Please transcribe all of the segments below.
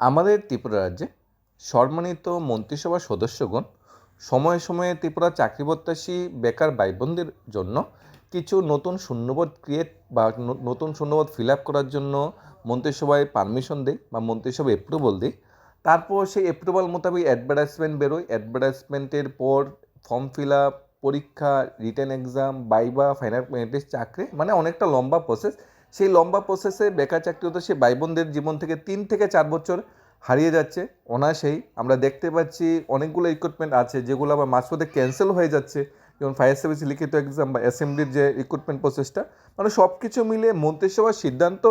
আমাদের ত্রিপুরা রাজ্যে সম্মানিত মন্ত্রিসভার সদস্যগণ সময়ে সময়ে ত্রিপুরা চাকরি প্রত্যাশী বেকার ভাই বোনদের জন্য কিছু নতুন শূন্যপদ ক্রিয়েট বা নতুন শূন্যপদ ফিল আপ করার জন্য মন্ত্রিসভায় পারমিশন দেয় বা মন্ত্রিসভা অ্যাপ্রুভাল দেয় তারপর সেই অ্যাপ্রুভাল মোতাবেক অ্যাডভার্টাইজমেন্ট বেরোয় অ্যাডভার্টাইজমেন্টের পর ফর্ম ফিল আপ পরীক্ষা রিটার্ন এক্সাম বাইবা ফাইনাল চাকরি মানে অনেকটা লম্বা প্রসেস সেই লম্বা প্রসেসে বেকার চাকরিরত সে ভাই বোনদের জীবন থেকে তিন থেকে চার বছর হারিয়ে যাচ্ছে। অনায়াসেই আমরা দেখতে পাচ্ছি অনেকগুলো ইকুইপমেন্ট আছে যেগুলো আবার মাঝপথে ক্যান্সেল হয়ে যাচ্ছে। যেমন ফায়ার সার্ভিস লিখিত এক্সাম বা অ্যাসেম্বলির যে রিক্রুটমেন্ট প্রসেসটা মানে সব কিছু মিলে মন্ত্রিসভার সিদ্ধান্ত,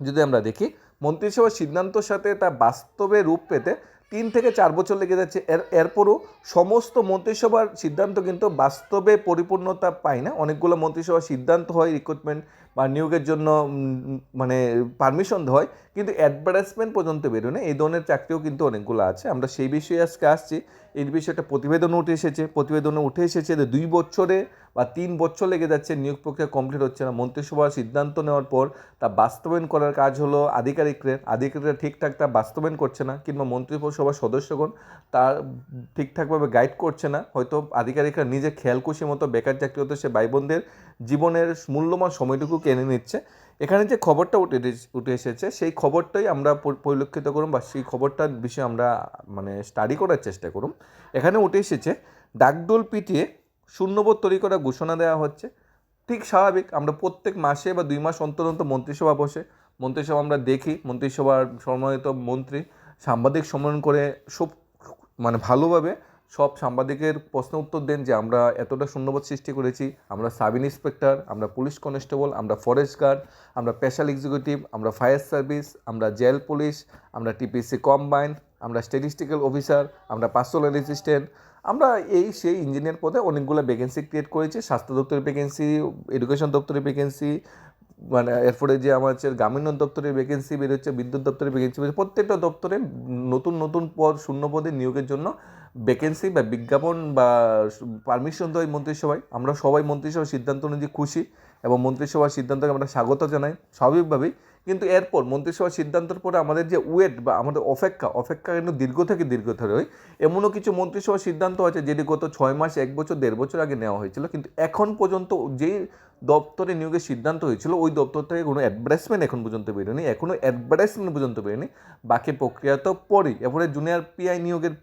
যদি আমরা দেখি, মন্ত্রিসভার সিদ্ধান্তর সাথে তা বাস্তবে রূপ পেতে তিন থেকে চার বছর লেগে যাচ্ছে। এর, এরপরও সমস্ত মন্ত্রিসভার সিদ্ধান্ত কিন্তু বাস্তবে পরিপূর্ণতা পায় না। অনেকগুলো মন্ত্রিসভার সিদ্ধান্ত হয় রিক্রুটমেন্ট বা নিয়োগের জন্য মানে পারমিশন হয় কিন্তু অ্যাডভার্টাইজমেন্ট পর্যন্ত বেরোয় না এই ধরনের চাকরিও কিন্তু অনেকগুলো আছে। আমরা সেই বিষয়ে আজকে আসছি। এই বিষয়ে একটা প্রতিবেদন উঠে এসেছে। প্রতিবেদনে উঠে এসেছে যে দুই বছরে বা তিন বছর লেগে যাচ্ছে, নিয়োগ প্রক্রিয়া কমপ্লিট হচ্ছে না। মন্ত্রিসভার সিদ্ধান্ত নেওয়ার পর তা বাস্তবায়ন করার কাজ হলো আধিকারিকদের। আধিকারিকরা ঠিকঠাক তা বাস্তবায়ন করছে না, কিংবা মন্ত্রিসভার সদস্যগণ তার ঠিকঠাকভাবে গাইড করছে না। হয়তো আধিকারিকরা নিজে খেয়াল খুশি মতো বেকার চাকরি হতো সে ভাই বোনদের জীবনের মূল্যবান সময়টুকু কেড়ে নিচ্ছে। এখানে যে খবরটা উঠে উঠে এসেছে, সেই খবরটাই আমরা পরিলক্ষিত করুন বা সেই খবরটার বিষয়ে আমরা মানে স্টাডি করার চেষ্টা করুন। এখানে উঠে এসেছে, ডাকডোল পিটিয়ে শূন্যবোধ তৈরি করার ঘোষণা দেওয়া হচ্ছে। ঠিক স্বাভাবিক, আমরা প্রত্যেক মাসে বা দুই মাস অন্তর অন্তর মন্ত্রিসভা বসে, মন্ত্রিসভা আমরা দেখি, মন্ত্রিসভার সম্মানিত মন্ত্রী সাংবাদিক সম্মেলন করে সব মানে ভালোভাবে সব সাংবাদিকের প্রশ্ন উত্তর দেন যে আমরা এতটা শূন্যবোধ সৃষ্টি করেছি। আমরা সাব ইন্সপেক্টর, আমরা পুলিশ কনস্টেবল, আমরা ফরেস্ট গার্ড, আমরা স্পেশাল এক্সিকিউটিভ, আমরা ফায়ার সার্ভিস, আমরা জেল পুলিশ, আমরা টিপিসি কম্বাইন, আমরা স্ট্যাটিস্টিক্যাল অফিসার, আমরা পার্সোনাল অ্যাসিস্ট্যান্ট। আমরা এই সেই ইঞ্জিনিয়ার পদে অনেকগুলো ভ্যাকেন্সি ক্রিয়েট করেছি, স্বাস্থ্য দপ্তরের ভ্যাকেন্সি এডুকেশন দপ্তরের ভ্যাকেন্সি মানে এরপরে যে আমার হচ্ছে গ্রামীণ দপ্তরের ভ্যাকেন্সি বেরোচ্ছে, বিদ্যুৎ দপ্তরের ভ্যাকেন্সি বেরোচ্ছে, প্রত্যেকটা দপ্তরে নতুন নতুন পদ শূন্য পদে নিয়োগের জন্য ভ্যাকেন্সি বা বিজ্ঞাপন বা পারমিশন দেয় মন্ত্রিসভায়। আমরা সবাই মন্ত্রিসভার সিদ্ধান্ত অনুযায়ী খুশি এবং মন্ত্রিসভার সিদ্ধান্তকে আমরা স্বাগত জানাই স্বাভাবিকভাবেই। কিন্তু এরপর মন্ত্রিসভার সিদ্ধান্তের পরে আমাদের যে ওয়েট বা আমাদের অপেক্ষা অপেক্ষা কিন্তু দীর্ঘ থেকে দীর্ঘতর হয় এমনও কিছু মন্ত্রিসভার সিদ্ধান্ত আছে যেটি গত ছয় মাস, এক বছর, দেড় বছর আগে নেওয়া হয়েছিল। কিন্তু এখন পর্যন্ত যেই দপ্তরে নিয়োগের সিদ্ধান্ত হয়েছিল, ওই দপ্তর থেকে কোনো অ্যাডভার্টাইজমেন্ট এখন পর্যন্ত বেরোয়নি এখনও অ্যাডভার্টাইজমেন্ট পর্যন্ত বেরোয়নি। বাকি প্রক্রিয়া তো পরেই, এরপরে জুনিয়র পিআই নিয়োগের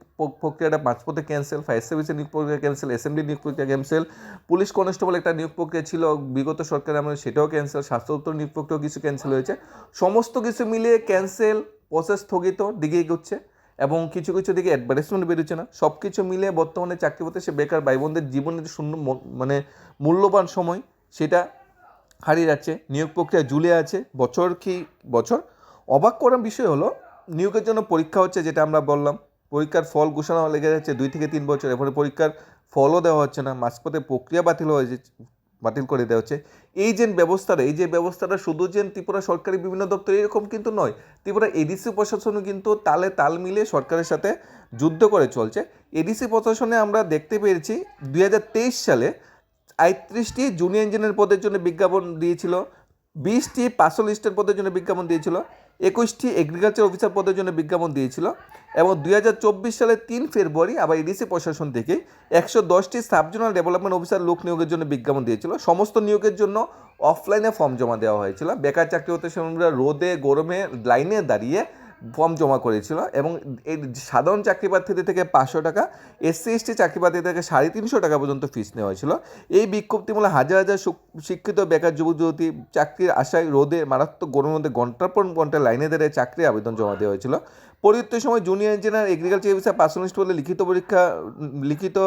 প্রক্রিয়াটা মাঝপথে ক্যান্সেল ফায়ার সার্ভিসের নিয়োগ প্রক্রিয়া ক্যান্সেল অ্যাসেম্বলি নিয়োগ প্রক্রিয়া ক্যান্সেল পুলিশ কনস্টেবল একটা নিয়োগ প্রক্রিয়া ছিল, বিগত সরকারের আমলে সেটাও ক্যান্সেল স্বাস্থ্য দপ্তর নিয়োগ প্রক্রিয়াও কিছু ক্যান্সেল হয়েছে। সমস্ত কিছু মিলিয়ে ক্যান্সেল প্রসেস স্থগিত, দিকে এগোচ্ছে এবং কিছু কিছু দিকে অ্যাডভার্টাইজমেন্ট বেরোচ্ছে না। সব কিছু মিলিয়ে বর্তমানে চাকরি পথে সে বেকার ভাই বোনদের জীবনের শূন্য মানে মূল্যবান সময় সেটা হারিয়ে যাচ্ছে, নিয়োগ প্রক্রিয়া ঝুলে আছে, বছর কি বছর? অবাক করার বিষয় হলো, নিয়োগের জন্য পরীক্ষা হচ্ছে যেটা আমরা বললাম, পরীক্ষার ফল ঘোষণা লেগে যাচ্ছে দুই থেকে তিন বছর, এরপরে পরীক্ষার ফলও দেওয়া হচ্ছে না, মাঝপথে প্রক্রিয়া বাতিল হয়ে বাতিল করে দেওয়া হচ্ছে। এই যে ব্যবস্থাটা, এই যে ব্যবস্থাটা শুধু যে ত্রিপুরা সরকারি বিভিন্ন দপ্তর এরকম কিন্তু নয়, ত্রিপুরা এডিসি প্রশাসনও কিন্তু তালে তাল মিলিয়ে সরকারের সাথে যুদ্ধ করে চলছে। এডিসি প্রশাসনে আমরা দেখতে পেরেছি দুই সালে আটত্রিশটি জুনিয়র ইঞ্জিনিয়ার পদের জন্য বিজ্ঞাপন দিয়েছিল, বিশটি পার্সোলিস্টের পদের জন্য বিজ্ঞাপন দিয়েছিল, একুশটি এগ্রিকালচার অফিসার পদের জন্য বিজ্ঞাপন দিয়েছিল এবং দুই হাজার চব্বিশ সালের তিন ফেব্রুয়ারি আবার এডিসি প্রশাসন থেকে একশো দশটি সাবজোনাল ডেভেলপমেন্ট অফিসার লোক নিয়োগের জন্য বিজ্ঞাপন দিয়েছিল। সমস্ত নিয়োগের জন্য অফলাইনে ফর্ম জমা দেওয়া হয়েছিল। বেকার চাকরি হতে রোদে, গরমে লাইনে দাঁড়িয়ে ফর্ম জমা করেছিল এবং এই সাধারণ চাকরি প্রার্থীদের থেকে পাঁচশো টাকা, এসসি, এসটি চাকরি প্রার্থীদের থেকে সাড়ে তিনশো টাকা পর্যন্ত ফিস নেওয়া হয়েছিল। এই বিজ্ঞপ্তিমূলক হাজার হাজার শিক্ষিত, বেকার যুবক যুবতী চাকরির আশায় রোদে, মারাত্মক গরমের মধ্যে ঘণ্টার পর ঘণ্টা লাইনে দাঁড়িয়ে চাকরির আবেদন জমা দেওয়া হয়েছিল। পরবর্তী সময় জুনিয়র ইঞ্জিনিয়ার এগ্রিকালচার অফিসার পার্সোনালিস্ট বলে লিখিত পরীক্ষা লিখিত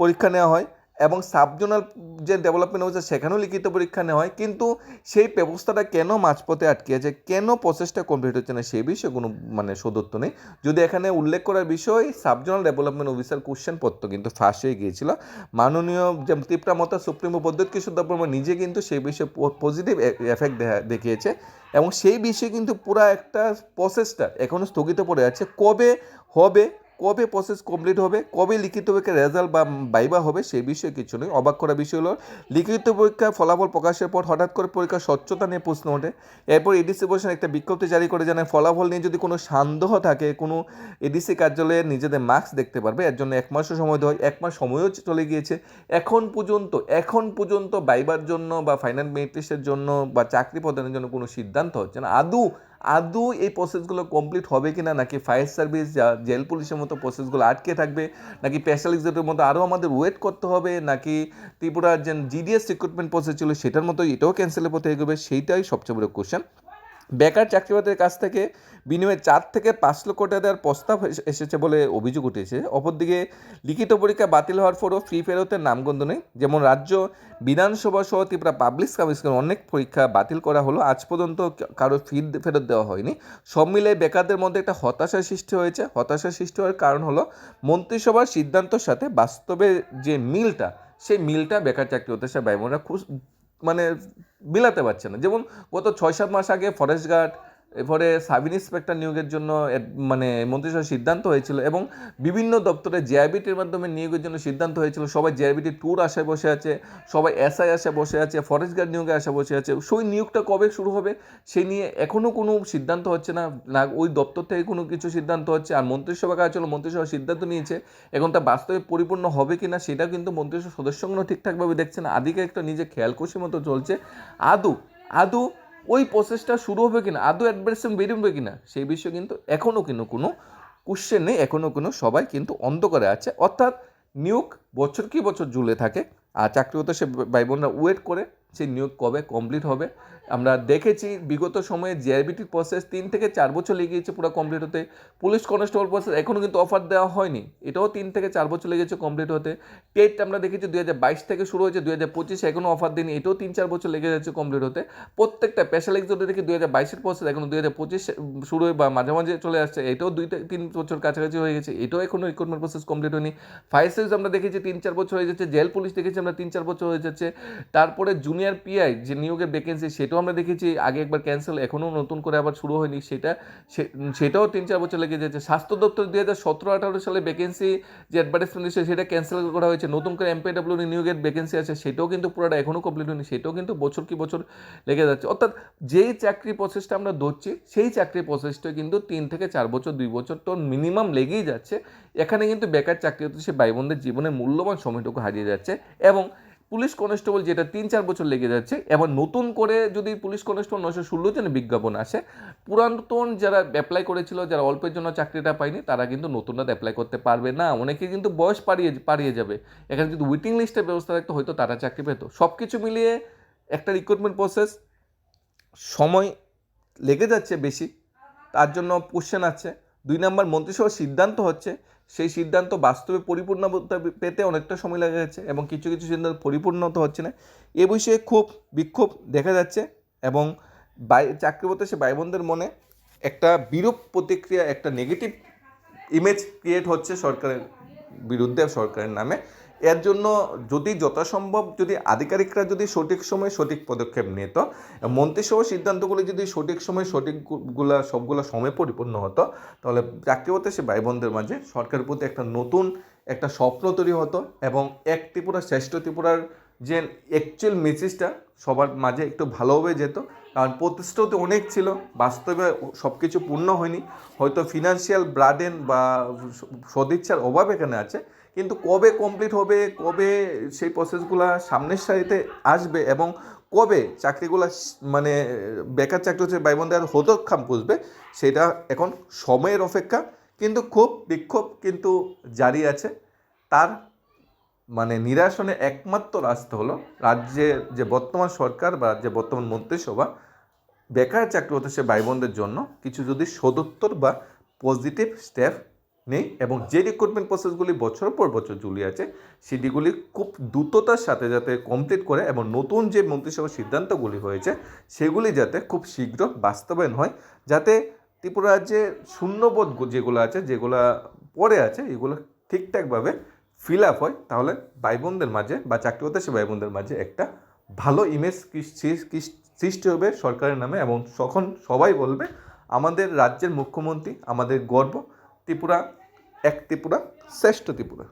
পরীক্ষা নেওয়া হয়। এবং সাবজোনাল যে ডেভেলপমেন্ট অফিসার সেখানেও লিখিত পরীক্ষা নেওয়া হয়, কিন্তু সেই ব্যবস্থাটা কেন মাঝপথে আটকে আছে কেন প্রসেসটা কমপ্লিট হচ্ছে না? সেই বিষয়ে কোনো মানে সদত্ব নেই। যদি এখানে উল্লেখ করার বিষয়, সাবজোনাল ডেভেলপমেন্ট অফিসার কোশ্চেন পত্র কিন্তু ফাঁস হয়ে গিয়েছিল। মাননীয় যে ত্রিপুরা মতো সুপ্রিমো পদ্ধতি কিশোর নিজে কিন্তু সেই বিষয়ে পজিটিভ এফেক্ট দেখিয়েছে এবং সেই বিষয়ে কিন্তু পুরা একটা প্রসেসটা এখনও স্থগিত পড়ে আছে। কবে হবে কবে প্রসেস কমপ্লিট হবে, কবে লিখিত পরীক্ষার রেজাল্ট বা বাইবা হবে সেই বিষয়ে কিছু নেই অবাক করা বিষয় হলো, লিখিত পরীক্ষার ফলাফল প্রকাশের পর হঠাৎ করে পরীক্ষার স্বচ্ছতা নিয়ে প্রশ্ন ওঠে। এরপর এডিসি বসেন একটা বিজ্ঞপ্তি জারি করে জানায়, ফলাফল নিয়ে যদি কোনো সন্দেহ থাকে, কোনো এডিসি কার্যালয়ে নিজেদের মার্কস দেখতে পারবে, এর জন্য এক মাসও সময় দেওয়া হয়, এক মাস সময়ও চলে গিয়েছে। এখন পর্যন্ত এখন পর্যন্ত বাইবার জন্য বা ফাইনাল লিস্টের জন্য বা চাকরি প্রদানের জন্য কোনো সিদ্ধান্ত হচ্ছে না। আদৌ আদৌ এই প্রসেসগুলো কমপ্লিট হবে কি না নাকি ফায়ার সার্ভিস যা জেল পুলিশের মতো প্রসেসগুলো আটকে থাকবে, নাকি স্পেশালিস্টদের মতো আরও আমাদের ওয়েট করতে হবে, নাকি ত্রিপুরার যে জিডিএস রিক্রুটমেন্ট প্রসেস ছিল, সেটার মতো এটাও ক্যান্সেলের পথে এগোবে, সেইটাই সবচেয়ে বড় কোশ্চেন বেকার চাকরিবাদের কাছ থেকে বিনিময়ে চার থেকে পাঁচ লক্ষ টাকা দেওয়ার প্রস্তাব এসে- এসেছে বলে অভিযোগ উঠেছে। অপরদিকে, লিখিত পরীক্ষা বাতিল হওয়ার পরও ফ্রি ফেরতের নামগন্ধ নেই। যেমন রাজ্য বিধানসভা সহ ত্রিপুরা পাবলিক কমিশন অনেক পরীক্ষা বাতিল করা হলো। আজ পর্যন্ত কারও ফি ফেরত দেওয়া হয়নি। সব মিলে বেকারদের মধ্যে একটা হতাশার সৃষ্টি হয়েছে। হতাশার সৃষ্টি হওয়ার কারণ হলো মন্ত্রিসভার সিদ্ধান্তর সাথে বাস্তবে যে মিলটা, সেই মিলটা বেকার চাকরি হতে বোনেরা খুব মানে মেলাতে পারছে না। যেমন গত ছয় সাত মাস আগে ফরেস্ট গার্ড এরপরে সাব ইন্সপেক্টর নিয়োগের জন্য মানে মন্ত্রিসভার সিদ্ধান্ত হয়েছিল এবং বিভিন্ন দপ্তরে জেআইবিটির মাধ্যমে নিয়োগের জন্য সিদ্ধান্ত হয়েছিল। সবাই জেআইবিটি ট্যুর আশায় বসে আছে, সবাই এসআই আশায় বসে আছে ফরেস্ট গার্ড নিয়োগে আশা বসে আছে। সেই নিয়োগটা কবে শুরু হবে সে নিয়ে এখনও কোনো সিদ্ধান্ত হচ্ছে না। না, ওই দপ্তর থেকে কোনো কিছু সিদ্ধান্ত হচ্ছে। আর মন্ত্রিসভা কাজ হলো, মন্ত্রিসভা সিদ্ধান্ত নিয়েছে, এখন তা বাস্তবে পরিপূর্ণ হবে কি না সেটা কিন্তু মন্ত্রিসভা সদস্যগুলো ঠিকঠাকভাবে দেখছে না। আদিকে একটা নিজে খেয়াল খুশি মতো চলছে। আদৌ আদৌ ওই প্রসেসটা শুরু হবে কিনা, আদৌ অ্যাডভার্টাইজমেন্ট বেরোবে কিনা, সেই বিষয়ে কিন্তু এখনও কিন্তু কোনো কোশ্চেন নেই এখনও কোনো সবাই কিন্তু অন্ধকারে আছে। অর্থাৎ নিয়োগ বছর কি বছর ঝুলে থাকে, আর চাকরিগত সে ভাই বোনরা ওয়েট করে সেই নিয়োগ কবে কমপ্লিট হবে? আমরা দেখেছি বিগত সময়ে জিআরবিটির প্রসেস তিন থেকে চার বছর লেগেছে পুরো কমপ্লিট হতে। পুলিশ কনস্টেবল প্রসেস এখনও কিন্তু অফার দেওয়া হয়নি। এটাও তিন থেকে চার বছর লেগেছে কমপ্লিট হতে। টেট আমরা দেখেছি দুই হাজার বাইশ থেকে শুরু হয়েছে, দুই হাজার পঁচিশে এখনও অফার দিন এটাও তিন চার বছর লেগে যাচ্ছে কমপ্লিট হতে। প্রত্যেকটা স্পেশাল এক্সাম দেখি দুই হাজার বাইশের প্রসেস এখনও দুই হাজার পঁচিশ শুরু হয়ে বা মাঝে মাঝে চলে আসছে। এটাও দুই তিন বছর কাছাকাছি হয়ে গেছে। এটাও এখনও রিক্রুটমেন্ট প্রসেস কমপ্লিট হয়নি। ফায়ার সার্ভিস আমরা দেখেছি তিন চার বছর হয়ে যাচ্ছে। জেল পুলিশ দেখেছি আমরা তিন চার বছর হয়ে যাচ্ছে। তারপরে জুনিয়র পিআই যে নিয়োগের ভ্যাকেন্সি সেটাও আমরা দেখেছি। আগে একবার ক্যান্সেল এখনও নতুন করে আবার শুরু হয়নি। সেটা সেটাও তিন চার বছর লেগে যাচ্ছে। স্বাস্থ্য দপ্তর দুই হাজার সতেরো আঠারো সালে ভ্যাকেন্সি যে অ্যাডভার্টাইজমেন্ট দিচ্ছে সেটা ক্যান্সেল করা হয়েছে। নতুন করে এমপিডব্লিউ নিয়োগের ভ্যাকেন্সি আছে। সেটাও কিন্তু পুরোটা এখনও কমপ্লিট হয়নি। সেটাও কিন্তু বছর কি বছর লেগে যাচ্ছে। অর্থাৎ যেই চাকরি প্রসেসটা আমরা ধরছি, সেই চাকরি প্রসেসটা কিন্তু তিন থেকে চার বছর, দুই বছর তো মিনিমাম লেগেই যাচ্ছে। এখানে কিন্তু বেকার চাকরি হতে সে ভাই বোনদের জীবনের মূল্যবান সময়টুকু হারিয়ে যাচ্ছে। এবং পুলিশ কনস্টেবল যেটা তিন চার বছর লেগে যাচ্ছে এবার নতুন করে যদি পুলিশ কনস্টেবল নশো ষোলো জনের বিজ্ঞাপন আসে, পুরাতন যারা অ্যাপ্লাই করেছিল, যারা অল্পের জন্য চাকরিটা পায়নি, তারা কিন্তু নতুনরা অ্যাপ্লাই করতে পারবে না। অনেকে কিন্তু বয়স পাড়িয়ে পাড়িয়ে যাবে। এখানে যদি ওয়েটিং লিস্টের ব্যবস্থা থাকতো, হয়তো তারা চাকরি পেত। সব কিছু মিলিয়ে একটা রিক্রুটমেন্ট প্রসেস সময় লেগে যাচ্ছে বেশি, তার জন্য কোশ্চেন আছে। দুই নম্বর মন্ত্রিসভার সিদ্ধান্ত হচ্ছে, সেই সিদ্ধান্ত বাস্তবে পরিপূর্ণতা পেতে অনেকটা সময় লেগে যাচ্ছে এবং কিছু কিছু সিদ্ধান্ত পরিপূর্ণতা হচ্ছে না। এ বিষয়ে খুব বিক্ষোভ দেখা যাচ্ছে এবং বাই চাকরিবত সে ভাইবোনদের মনে একটা বিরূপ প্রতিক্রিয়া, একটা নেগেটিভ ইমেজ ক্রিয়েট হচ্ছে সরকারের বিরুদ্ধে, সরকারের নামে। এর জন্য যদি যথাসম্ভব, যদি আধিকারিকরা যদি সঠিক সময়ে সঠিক পদক্ষেপ নিত, মন্ত্রিসভা সিদ্ধান্তগুলি যদি সঠিক সময়ে সঠিকগুলা, সবগুলো সময় পরিপূর্ণ হতো, তাহলে চাকরিগত সে ভাই বোনদের মাঝে সরকারের প্রতি একটা নতুন, একটা স্বপ্ন তৈরি হতো এবং এক ত্রিপুরা শ্রেষ্ঠ ত্রিপুরার যে অ্যাকচুয়াল মেসেজটা সবার মাঝে একটু ভালোভাবে যেত। কারণ প্রতিশ্রুতি অনেক ছিল, বাস্তবে সব কিছু পূর্ণ হয়নি। হয়তো ফিনান্সিয়াল ব্রাডেন বা সদিচ্ছার অভাব এখানে আছে। কিন্তু কবে কমপ্লিট হবে, কবে সেই প্রসেসগুলো সামনের সারিতে আসবে এবং কবে চাকরিগুলো মানে বেকার চাকরি হচ্ছে ভাই বোনদের হতক্ষাম পুষবে, সেটা এখন সময়ের অপেক্ষা। কিন্তু খুব বিক্ষোভ কিন্তু জারি আছে। তার মানে নিরাসনে একমাত্র রাস্তা হলো রাজ্যের যে বর্তমান সরকার বা রাজ্যের বর্তমান মন্ত্রিসভা, বেকার চাকরি হতে সে ভাইবোনদের জন্য। কিছু যদি সদুত্তর বা পজিটিভ স্টেপ নেই এবং যে রিক্রুটমেন্ট প্রসেসগুলি বছর পর বছর ঝুলিয়ে আছে সেটিগুলি খুব দ্রুততার সাথে যাতে কমপ্লিট করে এবং নতুন যে মন্ত্রিসভার সিদ্ধান্তগুলি হয়েছে, সেগুলি যাতে খুব শীঘ্র বাস্তবায়ন হয়, যাতে ত্রিপুরা রাজ্যে শূন্যবোধ যেগুলো আছে, যেগুলো পরে আছে, এগুলো ঠিকঠাকভাবে ফিল আপ হয়, তাহলে ভাই বোনদের মাঝে বা চাকরি হতে ভাই বোনদের মাঝে একটা ভালো ইমেজ সৃষ্টি হবে সরকারের নামে এবং তখন সবাই বলবে, আমাদের রাজ্যের মুখ্যমন্ত্রী, আমাদের গর্ব ত্রিপুরা এক ত্রিপুরা শ্রেষ্ঠ ত্রিপুরা।